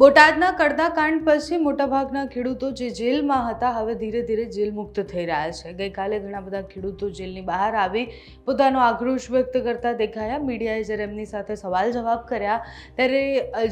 બોટાદના કડદા કાંડ પછી મોટાભાગના ખેડૂતો જે જેલમાં હતા, હવે ધીરે ધીરે જેલ મુક્ત થઈ રહ્યા છે. ગઈકાલે ઘણા બધા ખેડૂતો જેલની બહાર આવી પોતાનો આક્રોશ વ્યક્ત કરતા દેખાયા. મીડિયાએ જ્યારે એમની સાથે સવાલ જવાબ કર્યા, ત્યારે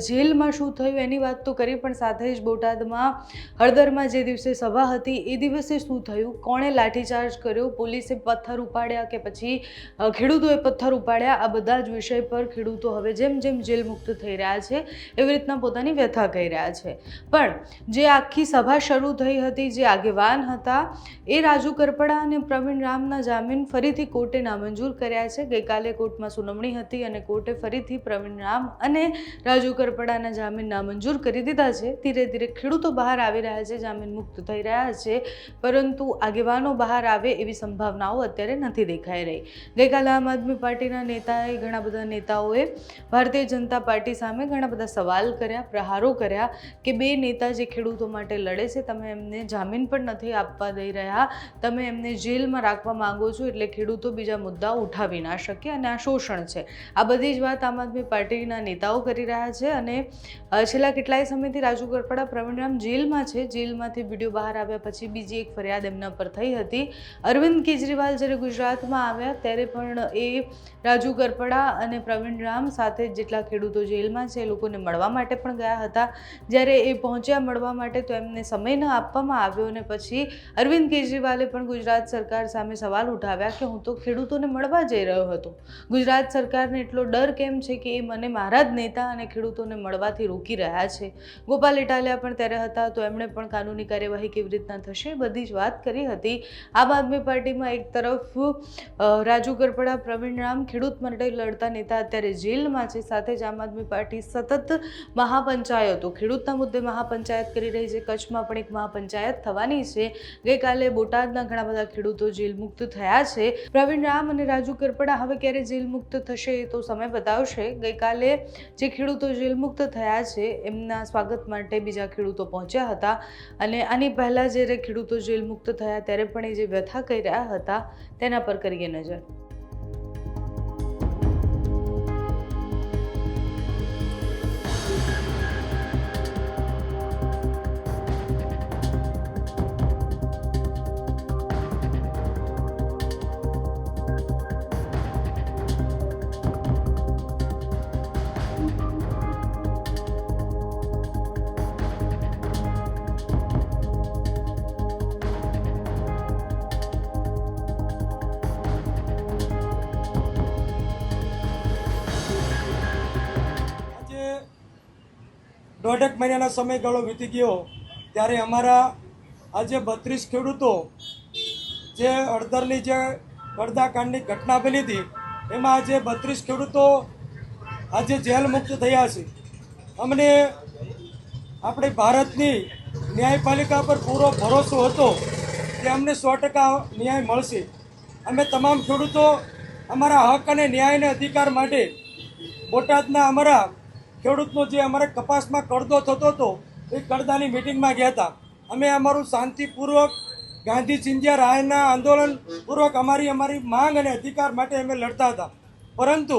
જેલમાં શું થયું એની વાત તો કરી, પણ સાથે જ બોટાદમાં હળદરમાં જે દિવસે સભા હતી, એ દિવસે શું થયું? કોણે લાઠીચાર્જ કર્યો? પોલીસે પથ્થર ઉપાડ્યા કે પછી ખેડૂતોએ પથ્થર ઉપાડ્યા? આ બધા જ વિષય પર ખેડૂતો હવે જેમ જેમ જેલ મુક્ત થઈ રહ્યા છે, એવી રીતના પોતાની વ્યથા કહી રહ્યા છે. પણ જે આખી સભા શરૂ થઈ હતી, જે આગેવાન હતા, એ રાજુ કરપડા અને પ્રવીણ રામના જામીન ફરીથી કોર્ટે નામંજૂર કર્યા છે. ગઈકાલે કોર્ટમાં સુનાવણી હતી અને કોર્ટે ફરીથી પ્રવીણ રામ અને રાજુ કરપડાના જામીન નામંજૂર કરી દીધા છે. ધીરે ધીરે ખેડૂતો બહાર આવી રહ્યા છે, જામીન મુક્ત થઈ રહ્યા છે, પરંતુ આગેવાનો બહાર આવે એવી સંભાવનાઓ અત્યારે નથી દેખાઈ રહી. ગઈકાલે આમ આદમી પાર્ટીના નેતાએ ઘણા બધા નેતાઓએ ભારતીય જનતા પાર્ટી સામે ઘણા બધા સવાલ કર્યા. પ્રહારો કર્યા કે બે નેતા જે ખેડૂતો માટે લડે છે, તમે એમને જામીન પણ નથી આપવા દઈ રહ્યા. તમે એમને જેલમાં રાખવા માંગો છો એટલે ખેડૂતો બીજા મુદ્દા ઉઠાવી ના શકે અને આ શોષણ છે. આ બધી જ વાત આમ આદમી પાર્ટીના નેતાઓ કરી રહ્યા છે અને છેલ્લા કેટલાય સમયથી રાજુ કરપડા પ્રવીણરામ જેલમાં છે. જેલમાંથી વીડિયો બહાર આવ્યા પછી બીજી એક ફરિયાદ એમના પર થઈ હતી. અરવિંદ કેજરીવાલ જ્યારે ગુજરાતમાં આવ્યા ત્યારે પણ એ રાજુ કરપડા અને પ્રવીણ રામ સાથે જેટલા ખેડૂતો જેલમાં છે એ લોકોને મળવા માટે પણ ગયા હતા. જ્યારે એ પહોંચ્યા મળવા માટે તો એમને સમય ન આપવામાં આવ્યો અને પછી અરવિંદ કેજરીવાલે પણ ગુજરાત સરકાર સામે સવાલ ઉઠાવ્યા કે હું તો ખેડૂતોને મળવા જઈ રહ્યો હતો. ગુજરાત સરકારને એટલો ડર કેમ છે કે એ મને મારા જ નેતા અને ખેડૂતોને મળવાથી રોકી રહ્યા છે? ગોપાલ ઇટાલિયા પણ ત્યારે હતા તો એમણે પણ કાનૂની કાર્યવાહી કેવી રીતના થશે બધી જ વાત કરી હતી. આમ આદમી પાર્ટીમાં એક તરફ રાજુ ગરપડા, પ્રવીણ રામ ખેડૂત માટે લડતા નેતા અત્યારે જેલમાં છે. સાથે જ આમ આદમી પાર્ટી સતત મહાપંચાયતો ખેડૂતના મુદ્દે મહાપંચાયત કરી રહી છે. કચ્છમાં પણ એક મહાપંચાયત થવાની છે. ગઈકાલે બોટાદના ઘણા બધા ખેડૂતો જેલ મુક્ત થયા છે. પ્રવીણ રામ અને રાજુ કરપડા હવે ક્યારે જેલ મુક્ત થશે એ તો સમય બતાવશે. ગઈકાલે જે ખેડૂતો જેલ મુક્ત થયા છે, એમના સ્વાગત માટે બીજા ખેડૂતો પહોંચ્યા હતા અને આની પહેલાં જ્યારે ખેડૂતો જેલ મુક્ત થયા, ત્યારે પણ એ જે વ્યથા કહી રહ્યા હતા, તેના પર કરીએ નજર. દોઢેક મહિનાનો સમયગાળો વીતી ગયો ત્યારે અમારા આજે બત્રીસ ખેડૂતો જે અડધરની જે પડદાકાંડની ઘટના બની હતી, એમાં આજે બત્રીસ ખેડૂતો આજે જેલ મુક્ત થયા છે. અમને આપણે ભારતની ન્યાયપાલિકા પર પૂરો ભરોસો હતો કે અમને સો ટકા ન્યાય મળશે. અમે તમામ ખેડૂતો અમારા હક અને ન્યાય અને અધિકાર માટે બોટાદના અમારા ખેડૂતનો જે અમારા કપાસમાં કડદો થતો હતો, એ કડદાની મિટિંગમાં ગયા હતા. અમે અમારું શાંતિપૂર્વક ગાંધી ચિંધ્યા રાયના આંદોલનપૂર્વક અમારી અમારી માંગ અને અધિકાર માટે અમે લડતા હતા. પરંતુ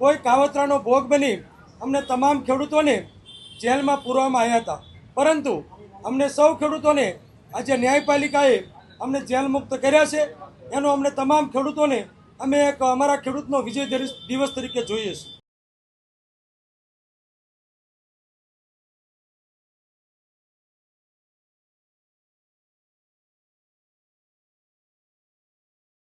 કોઈ કાવતરાનો ભોગ બની અમને તમામ ખેડૂતોને જેલમાં પૂરવામાં આવ્યા હતા. પરંતુ અમને સૌ ખેડૂતોને આજે ન્યાયપાલિકાએ અમને જેલ મુક્ત કર્યા છે. એનો અમને તમામ ખેડૂતોને અમે એક અમારા ખેડૂતનો વિજય દિવસ તરીકે જોઈએ છીએ.